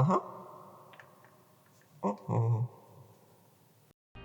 Ага. Ого.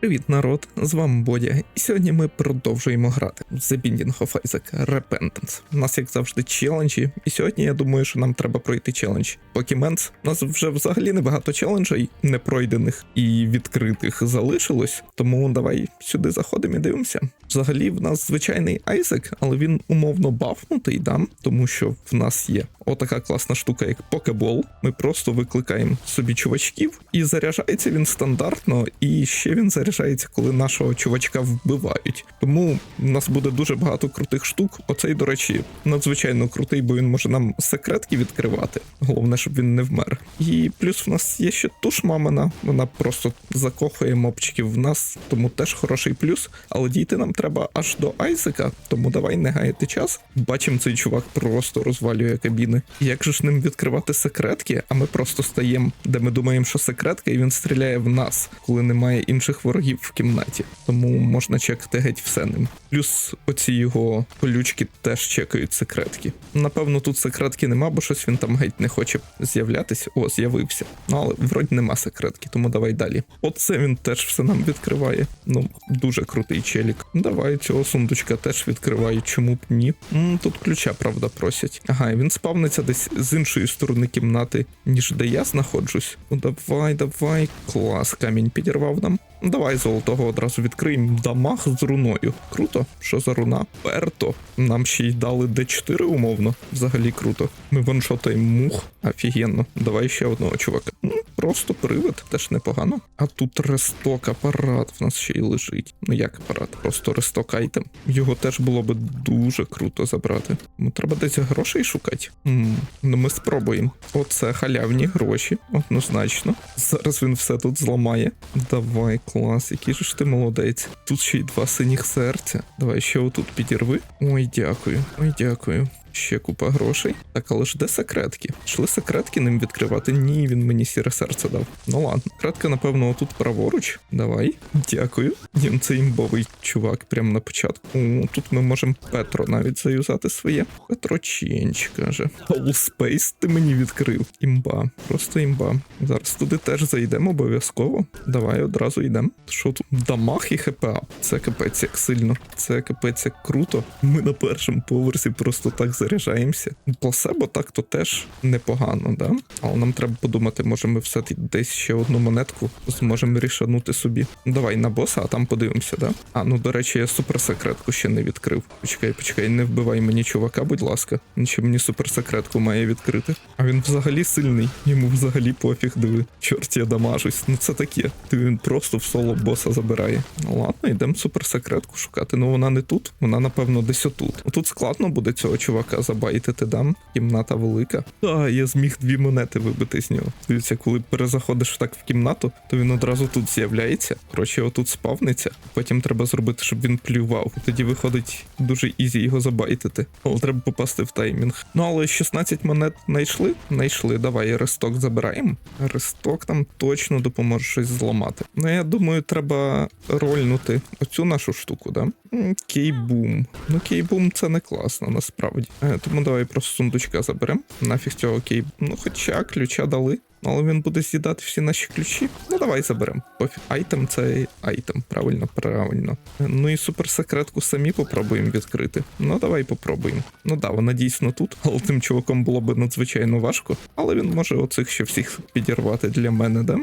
Привіт, народ! З вами Бодя, і сьогодні ми продовжуємо грати в The Binding of Isaac Repentance. У нас, як завжди, челенджі, і сьогодні я думаю, що нам треба пройти челендж. Покіменс. У нас вже взагалі небагато челенджей непройдених і відкритих залишилось, тому давай сюди заходимо і дивимося. Взагалі, в нас звичайний Айзек, але він умовно бафнутий, да? тому що в нас є отака класна штука, як покебол. Ми просто викликаємо собі чувачків, і заряджається він стандартно, і ще він заряджається, коли нашого чувачка вбивають. Тому в нас буде дуже багато крутих штук. Оцей, до речі, надзвичайно крутий, бо він може нам секретки відкривати. Головне, щоб він не вмер. І плюс в нас є ще туш мамина. Вона просто закохує мопчиків в нас, тому теж хороший плюс. Але дійти нам треба аж до Айзека, тому давай не гаяти час. Бачимо, цей чувак просто розвалює кабіни. Як же ж ним відкривати секретки? А ми просто стаємо, де ми думаємо, що секретка, і він стріляє в нас, коли немає інших ворогів в кімнаті. Тому можна чекати геть все ним. Плюс оці його колючки теж чекають секретки. Напевно, тут секретки нема, бо щось він там геть не хоче з'являтися. О, з'явився. Ну але вроді нема секретки, тому давай далі. Оце він теж все нам відкриває. Ну, дуже крутий челік. Давай цього сундучка теж відкриваю, чому б ні. м тут ключа, правда, просять. Ага, він спавниться десь з іншої сторони кімнати, ніж де я знаходжусь. Ну давай, давай. Клас, камінь підірвав нам. Давай золотого одразу відкриємо. Дамаг з руною. Круто. Що за руна? Перто. Нам ще й дали D4 умовно. Взагалі круто. Ми ваншотаємо мух. Офігенно. Давай ще одного чувака. Ну, просто привид, теж непогано. А тут ресток апарат в нас ще й лежить. Ну як апарат? Просто ресток айтем. Його теж було би дуже круто забрати. Ну, треба десь грошей шукати. м ну ми спробуємо. Оце халявні гроші, однозначно. Зараз він все тут зламає. Давай, клас, який же ж ти молодець. Тут ще й два синіх серця. Давай ще отут підірви. Ой, дякую. Ой, дякую. Ще купа грошей. Так, але ж де секретки? Шли секретки ним відкривати? Ні, він мені сіре серце дав. Ну ладно. Секретка, напевно, отут праворуч. Давай. Дякую. Ні, це імбовий чувак прямо на початку. О, тут ми можемо Петро навіть заюзати своє. Петро Ченч каже. Space ти мені відкрив. Імба. Просто імба. Зараз туди теж зайдемо обов'язково. Давай одразу йдемо. Що тут? Дамаг і ХПА. Це капець як сильно. Це капець як круто. Ми на першому поверсі просто так заряджаємося. Пласебо так то теж непогано, да? Але нам треба подумати, може ми все десь ще одну монетку зможемо рішанути собі. Давай на боса, а там подивимося, да? А, ну до речі, я суперсекретку ще не відкрив. Почекай, почекай, не вбивай мені чувака, будь ласка. Ще мені суперсекретку має відкрити. А він взагалі сильний, йому взагалі пофіг, диви. Чорт, я дамажусь. Ну це таке. Ти він просто в соло боса забирає. Ну ладно, йдемо суперсекретку шукати. Ну вона не тут, вона напевно десь отут. Тут складно буде цього чувака забайтити, дам. Кімната велика. А, я зміг дві монети вибити з нього. Дивіться, коли перезаходиш так в кімнату, то він одразу тут з'являється. Коротше, отут спавниться. Потім треба зробити, щоб він плював. Тоді виходить дуже ізі його забайтити. Але треба попасти в таймінг. Ну але 16 монет знайшли? Знайшли. Давай ресток забираємо. Ресток там точно допоможе щось зламати. Ну я думаю, треба рольнути оцю нашу штуку, да? Кейбум. Ну, кейбум це не класно, насправді. Е, Тому давай просто сундучка заберемо. Нафіг цього окей. Ну, хоча ключа дали. Але він буде з'їдати всі наші ключі. Ну давай заберемо. Айтем це айтем. Правильно, правильно. Ну і суперсекретку самі попробуємо відкрити. Ну давай попробуємо. Ну да, вона дійсно тут, але тим чуваком було б надзвичайно важко. Але він може оцих ще всіх підірвати для мене, да?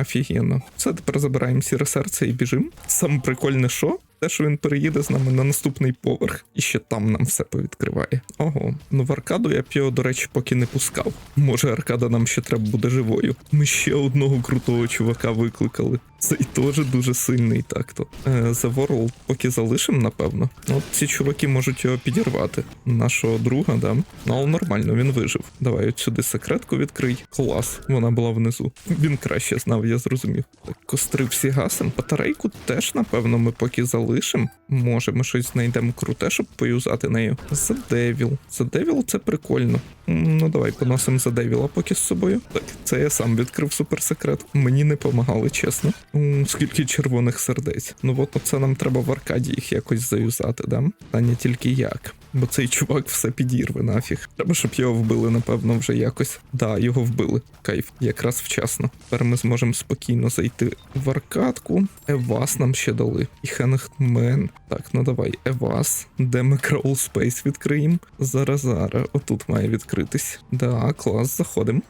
Офігенно. Все, тепер забираємо сіре серце і біжимо. Саме прикольне, що? Те, що він переїде з нами на наступний поверх, і ще там нам все повідкриває. Ого, ну в аркаду я б його, до речі, поки не пускав. Може, аркада нам ще треба буде живою. Ми ще одного крутого чувака викликали. Цей теж дуже сильний так-то. Е, The World поки залишимо, напевно. От ці чуваки можуть його підірвати. Нашого друга, да. Ну, але нормально, він вижив. Давай от сюди секретку відкрий. Клас, вона була внизу. Він краще знав, я зрозумів. Так, костри всі гасим. Батарейку теж, напевно, ми поки залишимо. Може, ми щось знайдемо круте, щоб поюзати нею. The Devil. The Devil це прикольно. Ну давай поносимо за Девіла поки з собою. Так, це я сам відкрив суперсекрет. Мені не помагали, чесно. Скільки червоних сердець. Ну от оце нам треба в аркаді їх якось заюзати, да? Та не тільки як. Бо цей чувак все підірве нафіг. Треба, щоб його вбили, напевно, вже якось. Да, його вбили. Кайф, якраз вчасно. Тепер ми зможемо спокійно зайти в аркадку. Евас нам ще дали. І Хенгмен. Так, ну давай, Евас. Де ми Crawl Space відкриємо? Зараз, зараз. Отут має відкритись. Да, клас, заходимо.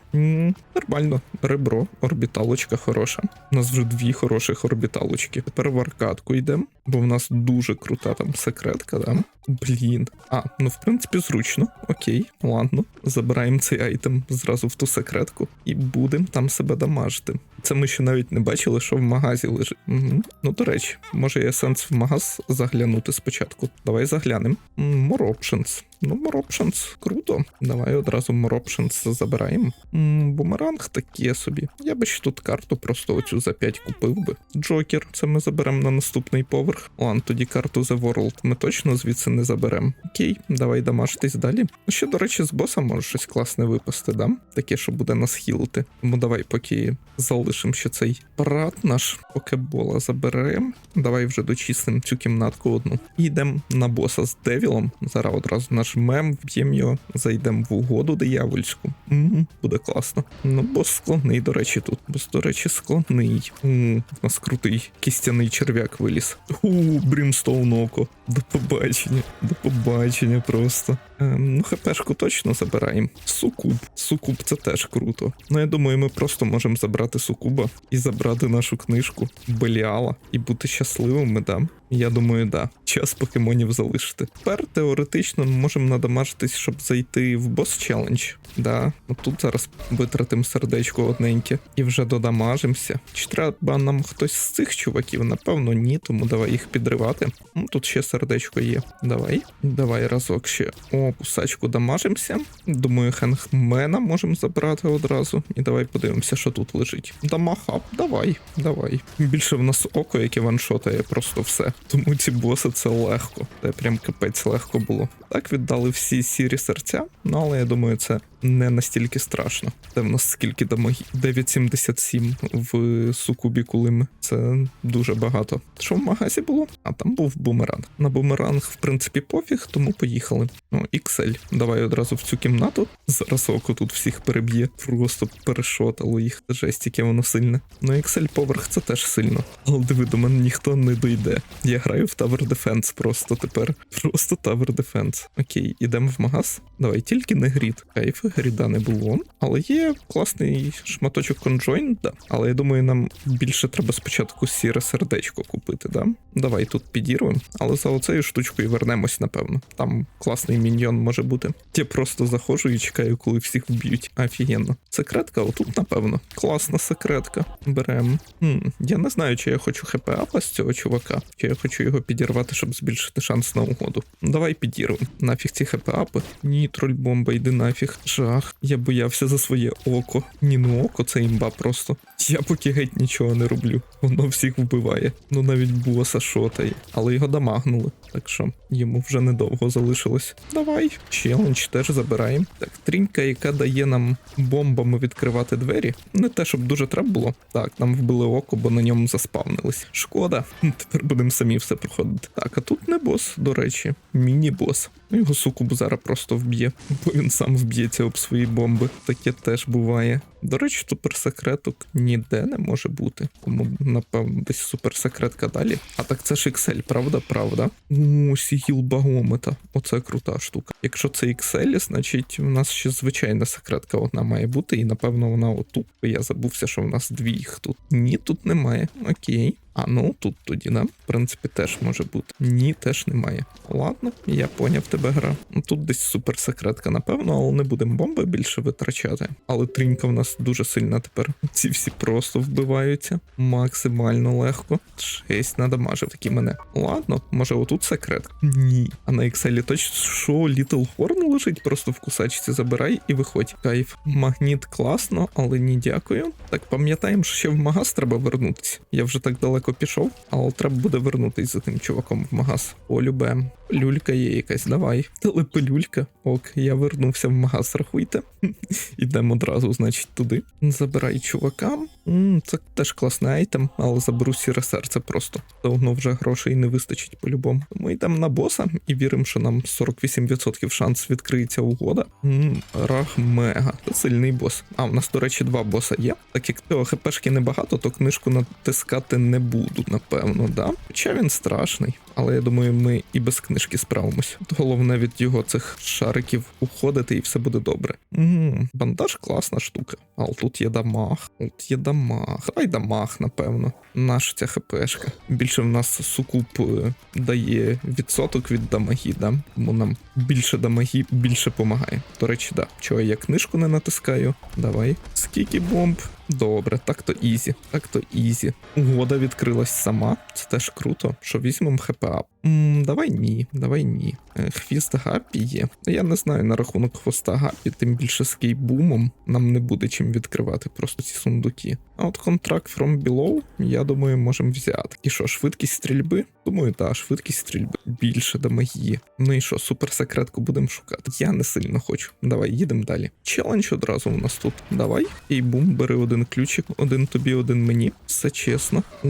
Нормально. Ребро, орбіталочка хороша. У нас вже дві хороших орбіталочки. Тепер в аркадку йдемо, бо в нас дуже крута там секретка, да? Блін. А, ну в принципі зручно. Окей, ладно. Забираємо цей айтем зразу в ту секретку і будемо там себе дамажити. Це ми ще навіть не бачили, що в магазі лежить. Угу. Ну, до речі, може є сенс в магаз заглянути спочатку. Давай заглянемо. More options. Ну, options, круто. Давай одразу options забираємо. М, Бумеранг таке собі. Я би ще тут карту просто оцю за 5 купив би. Джокер, це ми заберемо на наступний поверх. Ладно, тоді карту The World ми точно звідси не заберемо. Окей, давай дамажитись далі. Ще, до речі, з боса може щось класне випасти, да? Таке, що буде нас хілити. Тому давай поки залишимо ще цей парад наш покебола заберемо. Давай вже дочислимо цю кімнатку одну. І йдемо на боса з Девілом. Зараз одразу нажмемо, вб'ємо його, зайдемо в угоду диявольську. Угу, буде класно. Ну, бос складний, до речі, тут. Бос, до речі, складний. М, У нас крутий кістяний черв'як виліз. У, Брімстоун око. До побачення. До побачення просто. Ем, ну, хпшку точно забираємо. Сукуб. Сукуб це теж круто. Ну, я думаю, ми просто можемо забрати сукуба і забрати нашу книжку Беліала і бути щасливими, да. Я думаю, да. Час покемонів залишити. Тепер теоретично ми можемо надамажитись, щоб зайти в бос челендж. Да. Тут зараз витратимо сердечко одненьке і вже додамажимося. Чи треба нам хтось з цих чуваків? Напевно, ні, тому давай їх підривати. Ну, тут ще сердечко є. Давай. Давай разок ще. О, кусачку дамажимося. Думаю, хенгмена можемо забрати одразу. І давай подивимося, що тут лежить. Дамахап, давай, давай. Більше в нас око, яке ваншотає просто все. Тому ці боси це легко. Це прям капець легко було. Так віддали всі сірі серця, ну але я думаю, це не настільки страшно. Це в нас скільки дамаги? 9,77 в сукубі кулими. Це дуже багато. Що в магазі було? А там був бумеранг. На бумеранг, в принципі, пофіг, тому поїхали. Ну, XL. Давай одразу в цю кімнату. Зараз око тут всіх переб'є. Просто перешотало їх. Жесть, яке воно сильне. Ну, XL поверх це теж сильно. Але диви, до мене ніхто не дойде. Я граю в Tower Defense просто тепер. Просто Tower Defense. Окей, ідемо в магаз. Давай, тільки не грід. Кайф, гріда не було. Але є класний шматочок конджойн, да. Але я думаю, нам більше треба спочатку сіре сердечко купити, да? Давай тут підірвемо. Але за оцею штучкою вернемось, напевно. Там класний міньйон може бути. Я просто заходжу і чекаю, коли всіх вб'ють. Офігенно. Секретка, отут, напевно. Класна секретка. Беремо. Я не знаю, чи я хочу хп з цього чувака, чи я хочу його підірвати, щоб збільшити шанс на угоду. Давай підірвемо. Нафіг ці хп апи. Ні, трольбомба, йди нафіг. Жах. Я боявся за своє око. Ні, ну око це імба просто. Я поки геть нічого не роблю. Воно всіх вбиває. Ну навіть боса шотає. Але його дамагнули. Так що йому вже недовго залишилось. Давай, челендж теж забираємо. Так, трінька, яка дає нам бомбами відкривати двері. Не те, щоб дуже треба було. Так, нам вбили око, бо на ньому заспавнились. Шкода. Тепер будемо самі все проходити. Так, а тут не бос, до речі, міні-бос. Ну, Його сукуб зараз просто вб'є, бо він сам вб'ється об свої бомби. Таке теж буває. До речі, суперсекреток ніде не може бути. Тому, напевно, десь суперсекретка далі. А так це ж XL, правда, правда. О, сігіл багомета. Оце крута штука. Якщо це XL, значить у нас ще звичайна секретка одна має бути, і напевно вона отут. Я забувся, що в нас дві їх тут. Ні, тут немає. Окей. А ну тут тоді, да? В принципі, теж може бути. Ні, теж немає. Ладно, я поняв тебе гра. Ну тут десь суперсекретка, напевно, але не будемо бомби більше витрачати. Але трінька в нас дуже сильна тепер. Ці всі просто вбиваються. Максимально легко. Шесть надамажив такі мене. Ладно, може отут секрет? Ні. А на Excel точно що Little Horn лежить, просто в кусачці забирай і виходь. Кайф. Магніт класно, але ні, дякую. Так пам'ятаємо, що ще в магаз треба вернутися. Я вже так далеко пішов, але треба буде вернутись за тим чуваком в магаз. Полюбе. Люлька є якась, давай. Телепелюлька. Ок, я вернувся в магаз, рахуйте. Ідемо одразу, значить, туди. Забирай чувака. Це теж класний айтем, але заберу сіре серце просто. Давно вже грошей не вистачить по-любому. Тому йдемо на боса і віримо, що нам 48% шанс відкриється угода. М, Раг мега. Це сильний бос. А, у нас, до речі, два боса є. Так як цього хпшки небагато, то книжку натискати не буду, напевно, да. Хоча він страшний. Але я думаю, ми і без книжки справимось. Головне від його цих шариків уходити, і все буде добре. м бандаж класна штука. Але тут є дамаг. Тут є дамаг. Давай дамаг, напевно. Наша ця хпшка. Більше в нас сукуп е, дає відсоток від дамагі, да? Тому нам більше дамагі більше помагає. До речі, да. Чого я книжку не натискаю? Давай. Скільки бомб? Добре, так то ізі, так то ізі. Угода відкрилась сама. Це теж круто. Що візьмемо ХПА? ап? Давай ні, давай ні. Е, Хвіст Гапі є. Я не знаю на рахунок хвоста Гапі, тим більше з кейбумом нам не буде чим відкривати просто ці сундуки. От контракт from below, я думаю, можемо взяти. І що, швидкість стрільби? Думаю, так, швидкість стрільби більше дамагі. Ну і що, суперсекретку будемо шукати. Я не сильно хочу. Давай, їдемо далі. Челендж одразу у нас тут. Давай. І бум, бери один ключик, один тобі, один мені. Все чесно. О,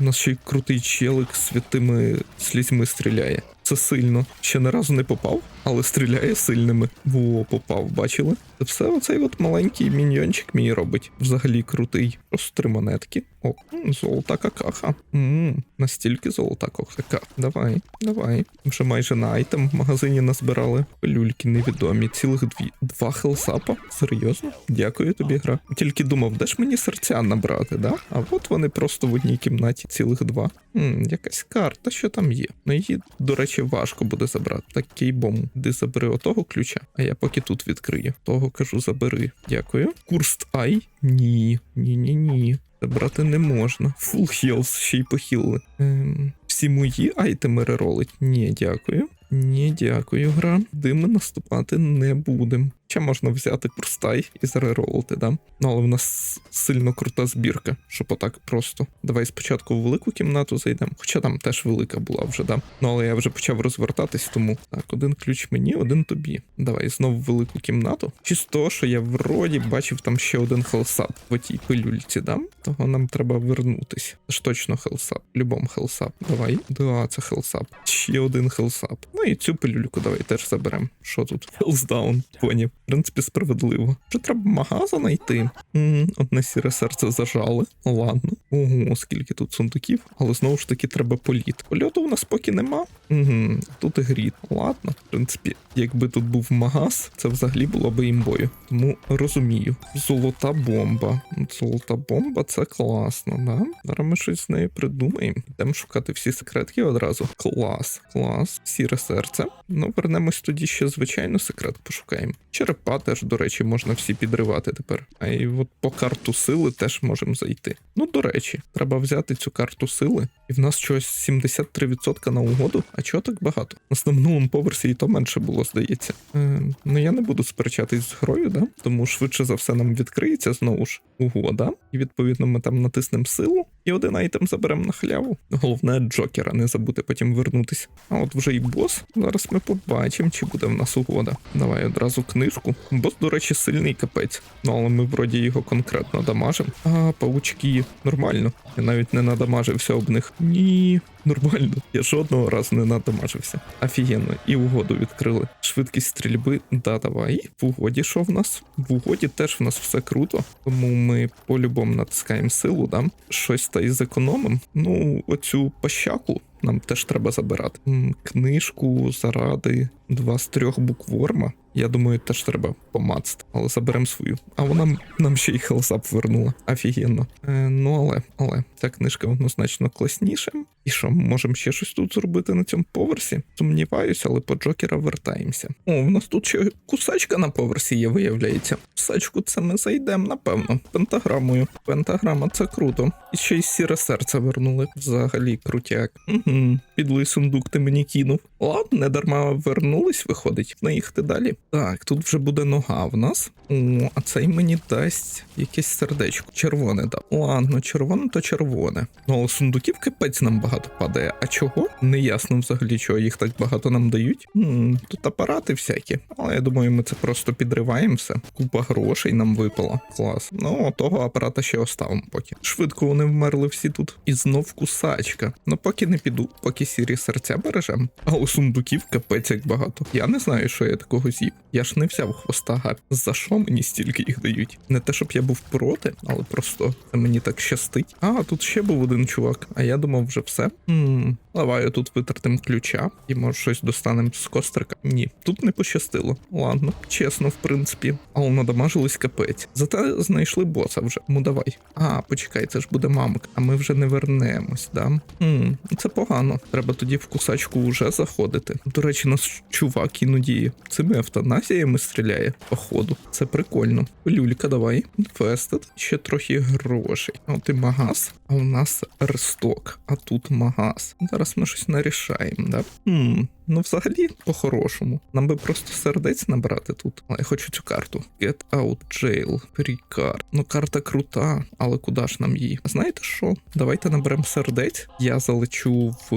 у нас ще й крутий челик з святими слізьми стріляє. Це сильно. Ще не разу не попав, але стріляє сильними. Во, попав, бачили? Це все оцей от маленький міньйончик мій робить. Взагалі крутий. Просто три монетки. О, золота какаха. Ммм, настільки золота какаха. Давай, давай. Вже майже на айтем в магазині назбирали. Люльки невідомі. Цілих дві. Два хелсапа? Серйозно? Дякую тобі, гра. Тільки думав, де ж мені серця набрати, да? А от вони просто в одній кімнаті цілих два. М, якась карта, що там є. Ну її, до речі, важко буде забрати. Так кейбом, Ди забери отого ключа, а я поки тут відкрию. Того кажу, забери. Дякую. Курст Ай? Ні, ні, ні, ні. Забрати не можна. Фул хілс ще й похилили. Ем, всі мої айтеми реролить? Ні, дякую. Ні, дякую, гра. Дими наступати не будемо. Ще можна взяти курстай і зареролити, да? Ну, але в нас сильно крута збірка, щоб отак просто. Давай спочатку в велику кімнату зайдемо, хоча там теж велика була вже, да? Ну але я вже почав розвертатись, тому так, один ключ мені, один тобі. Давай знову в велику кімнату. Чи з того, що я вроді бачив там ще один хелсап в отій пилюльці, да? Того нам треба вернутись. Ж точно хелсап. Любом хелсап. Давай. Да, це хелсап. Ще один хелсап. Ну і цю пилюльку давай теж заберемо. Що тут? Хелсдаун. Поняв. В принципі, справедливо. Вже треба магаза знайти. одне сіре серце зажали. Ладно. Ого, скільки тут сундуків, але знову ж таки треба політ. Польоту у нас поки нема. Угу, тут і гріт. Ладно, в принципі, якби тут був магаз, це взагалі було би імбою. Тому розумію. Золота бомба. Золота бомба це класно, да? Зараз ми щось з нею придумаємо. Йдемо шукати всі секретки одразу. Клас, клас, сіре серце. Ну, вернемось тоді ще звичайно секрет пошукаємо. Черепа теж, до речі, можна всі підривати тепер. А і от по карту сили теж можемо зайти. Ну, до речі, треба взяти цю карту сили, і в нас щось 73% на угоду. А чого так багато? На минулому поверсі і то менше було, здається. Е, ну я не буду сперечатись з грою, да? Тому швидше за все нам відкриється знову ж угода. І відповідно ми там натиснемо силу і один айтем заберемо на халяву. Головне Джокера не забути потім вернутися. А от вже й бос. Зараз ми побачимо, чи буде в нас угода. Давай одразу книжку. Бос, до речі, сильний капець. Ну але ми вроді його конкретно дамажимо. А, паучки, нормально. Я навіть не надамажився об них. Ні. Нормально, я жодного разу не надамажився. Офігенно, і угоду відкрили. Швидкість стрільби, да, давай. В угоді що в нас? В угоді теж в нас все круто. Тому ми по-любому натискаємо силу, да? Щось та й зекономимо. Ну, оцю пощаку нам теж треба забирати. Книжку заради два з трьох букворма. Я думаю, теж треба помацати, але заберемо свою. А вона нам ще й хелсап вернула. Офігенно. Е, ну але, але ця книжка однозначно класніша. І що, можемо ще щось тут зробити на цьому поверсі? Сумніваюся, але по Джокера вертаємося. О, в нас тут ще кусачка на поверсі є, виявляється. Кусачку це ми зайдемо, напевно. Пентаграмою. Пентаграма це круто. І ще й сіре серце вернули. Взагалі крутяк. Угу. Підлий сундук ти мені кинув. Ладно, не дарма вернулись, виходить. Наїхати далі. Так, тут вже буде нога в нас. О, а цей мені дасть якесь сердечко. Червоне дав. Ладно, червоне то червоне. Ну, але сундуків капець нам багато падає. А чого? Неясно взагалі, чого їх так багато нам дають. М, тут апарати всякі. Але я думаю, ми це просто підриваємо все. Купа грошей нам випала. Клас. Ну, того апарата ще оставимо поки. Швидко вони вмерли всі тут. І знов кусачка. Ну, поки не піду, поки сірі серця бережем. А у сундуків капець як багато. Я не знаю, що я такого з'їв. Я ж не взяв хвоста гап. За що мені стільки їх дають? Не те, щоб я був проти, але просто це мені так щастить. А, тут ще був один чувак, а я думав, вже все. Хм, давай тут витратим ключа і може щось достанемо з кострика. Ні, тут не пощастило. Ладно, чесно, в принципі. Але надамажились капець. Зате знайшли боса вже. Ну давай. А, почекай, це ж буде мамок, а ми вже не вернемось, да? Хм, це погано. Треба тоді в кусачку вже заходити. До речі, нас чувак іноді цими автоназіями стріляє, походу. Це прикольно. Люлька, давай. Фестед. Ще трохи грошей. А і магаз, а у нас ресток, а тут магаз. Зараз ми щось нарішаємо, да? Хм, ну взагалі, по-хорошому. Нам би просто сердець набрати тут. Але я хочу цю карту. Get out jail. Free card. Ну, карта крута, але куди ж нам її? Знаєте що? Давайте наберемо сердець. Я залечу в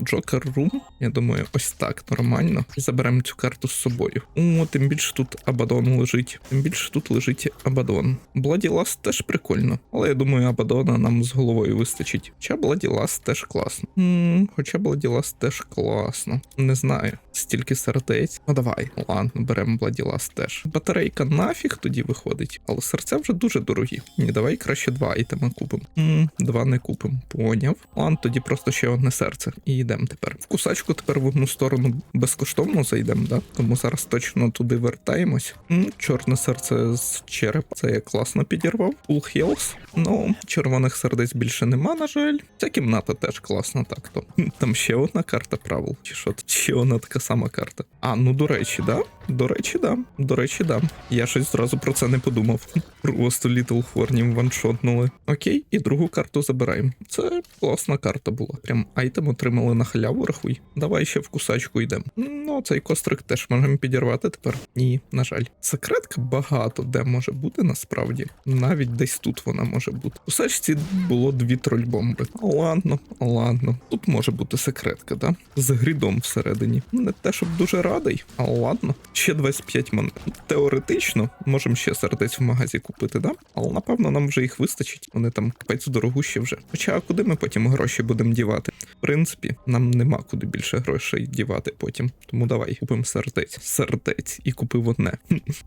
Joker Room. Я думаю, ось так нормально. І заберемо цю карту з собою. О, тим більше тут Абадон лежить. Тим більше тут лежить Абадон. Last теж прикольно. Але я думаю, Абадона нам з головою вистачить. Хоча Last теж класно. м хоча Bloody Last теж класно. Не знаю. Стільки сердець. Ну давай, ладно, беремо Last теж. Батарейка нафіг тоді виходить. Але серця вже дуже дорогі. Ні, давай краще два айтеми купимо. м два не купимо. Поняв. Ладно, тоді просто ще одне серце. І йдемо тепер. В кусачку тепер в одну сторону безкоштовно зайдемо, да? Тому зараз точно туди вертаємось. М, Чорне серце з черепа. Це я класно підірвав. Full health. Ну, червоних сердець більше нема, на жаль. Ця кімната теж класна, так то. Там ще одна карта правил. Чи що? Ще одна така сама карта. А, ну до речі, да? До речі, да. До речі, да. Я щось зразу про це не подумав. Просто Little Хорнім ваншотнули. Окей, і другу карту забираємо. Це класна карта була. Прям айтем отримали на халяву, рахуй. Давай ще в кусачку йдемо. Ну, цей кострик теж можемо підірвати тепер. Ні, на жаль. Секретка багато де може бути насправді. Навіть десь тут вона може бути. У кусачці було дві трольбомби. Ладно, ладно. Тут може бути секретка, да? З грідом всередині. Не те, щоб дуже радий, а ладно. Ще 25 монет. Теоретично можемо ще сердець в магазі купити, да? Але напевно нам вже їх вистачить. Вони там капець дорогущі вже. Хоча куди ми потім гроші будемо дівати? В принципі, нам нема куди більше грошей дівати потім. Тому давай купимо сердець. Сердець і купив одне.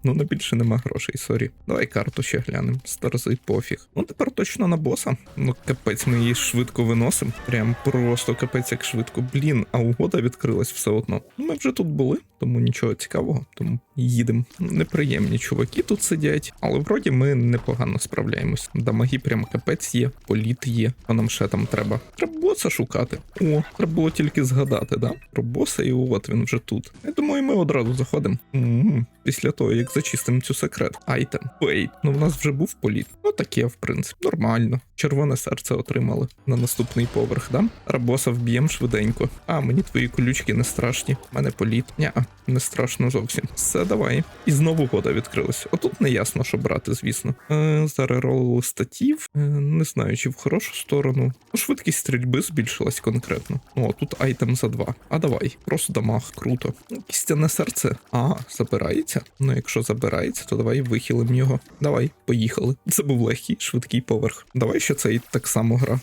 Ну на більше нема грошей, сорі. Давай карту ще глянемо. Старзи пофіг. Ну тепер точно на боса. Ну капець, ми її швидко виносимо. Прям просто капець як швидко. Блін, а угода відкрилась все одно. Ну, Ми вже тут були, тому нічого цікавого. Тому їдемо. Неприємні чуваки тут сидять, але вроді ми непогано справляємось. Дамаги прям капець є, політ є. А нам ще там треба. Треба боса шукати. О, треба було тільки згадати, да? Про боса, і от він вже тут. Я думаю, ми одразу заходимо. Після того, як зачистимо цю секрет. Айтем. Вейт, ну в нас вже був політ. Ну таке, в принципі, нормально. Червоне серце отримали на наступний поверх, да? Рабоса вб'єм швиденько. А, мені твої колючки не страшні. У мене політ. Ня, не страшно зовсім. Все, давай. І знову года відкрилась. Отут не ясно, що брати, звісно. Е, зареролили статів. Е, не знаю, чи в хорошу сторону. Ну, швидкість стрільби збільшилась конкретно. О, тут айтем за два. А давай, просто дамаг, круто. Ну, Кістяне серце. А, забирається. Ну, якщо забирається, то давай вихилим його. Давай, поїхали. Це був легкий, швидкий поверх. Давай ще цей так само гра.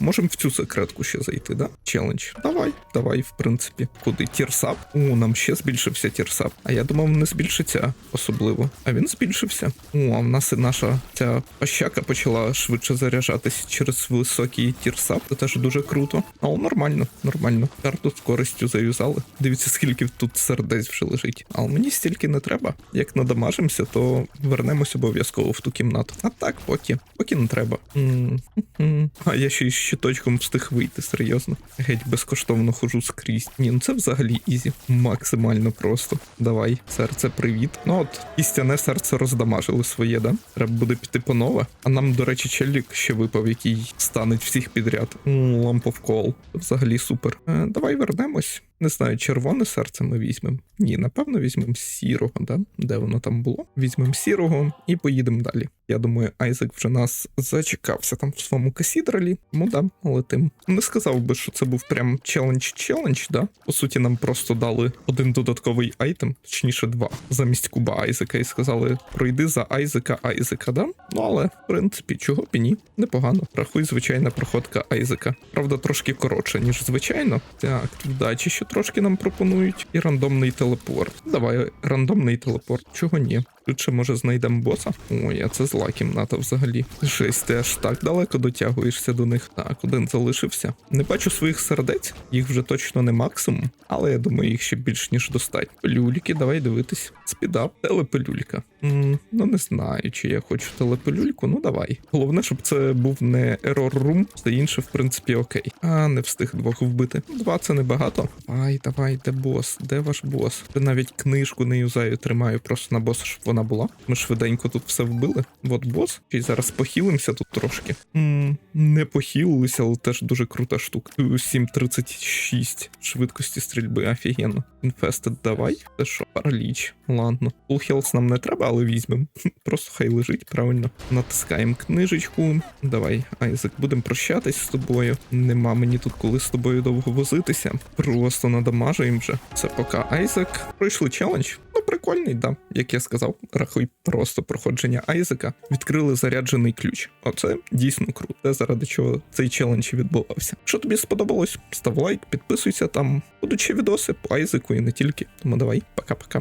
можемо в цю секретку ще зайти, да? Челендж. Давай, давай, в принципі. Куди? Тірсап? О, нам ще збільшився тірсап. А я думав, не збільшиться особливо. А він збільшився. О, а в нас і наша ця пащака почала швидше заряджатись через високий тірсап. Це теж дуже круто. Але нормально, нормально. Карту з користю заюзали. Дивіться, скільки тут сердець вже лежить. Але мені стільки не треба. Як надамажимося, то вернемось обов'язково в ту кімнату. А так, поки, поки не треба. М-м-м. А я ще й щиточком встиг вийти, серйозно. Геть безкоштовно хожу скрізь. Ні, ну це взагалі ізі. Максимально просто. Давай, серце, привіт. Ну от, істяне серце роздамажили своє, да? Треба буде піти по нове. А нам, до речі, челлік ще випав, який станеть всіх підряд. Ламповкол. Взагалі супер. Е, давай вернемось. Не знаю, червоне серце ми візьмемо. Ні, напевно, візьмемо сірого, да? Де воно там було? Візьмемо сірого і поїдемо далі. Я думаю, Айзек вже нас зачекався там в своєму касідралі. Ну да, летим. Не сказав би, що це був прям челендж-челендж, да? По суті, нам просто дали один додатковий айтем, точніше два, замість куба Айзека, і сказали: пройди за Айзека Айзека, да? Ну але, в принципі, чого б і ні, непогано. Рахуй, звичайна проходка Айзека. Правда, трошки коротша, ніж звичайно. Так, вдачі ще трошки нам пропонують. І рандомний телепорт. Давай, рандомний телепорт, чого ні? Тут ще може знайдемо боса. Ой, а це зла кімната взагалі. Жесть, ти аж так далеко дотягуєшся до них. Так, один залишився. Не бачу своїх сердець, їх вже точно не максимум, але я думаю, їх ще більш ніж достатньо. Пелюльки, давай дивитись. Спідап, телепелюлька. м ну не знаю, чи я хочу телепелюльку, ну давай. Головне, щоб це був не error room, все інше, в принципі, окей. А, не встиг двох вбити. Два це небагато. Давай, давай, де бос? Де ваш бос? Я навіть книжку не юзаю, тримаю просто на боса, щоб вона була. Ми швиденько тут все вбили. От бос. І зараз похилимося тут трошки. м не похилилися, але теж дуже крута штука. 7.36 швидкості стрільби, офігенно. Infested давай. Це що? Параліч. Ладно. Full health нам не треба, але візьмемо. Просто хай лежить, правильно. Натискаємо книжечку. Давай, Айзек, будемо прощатись з тобою. Нема мені тут коли з тобою довго возитися. Просто надамажуємо вже. Це поки Айзек. Пройшли челендж. Ну, прикольний, да. Як я сказав, рахуй просто проходження Айзека. Відкрили заряджений ключ. Оце дійсно круто. Те, заради чого цей челендж відбувався. Що тобі сподобалось? Став лайк, підписуйся там. Будуть ще відоси по Айзеку і не тільки. Тому давай, пока-пока.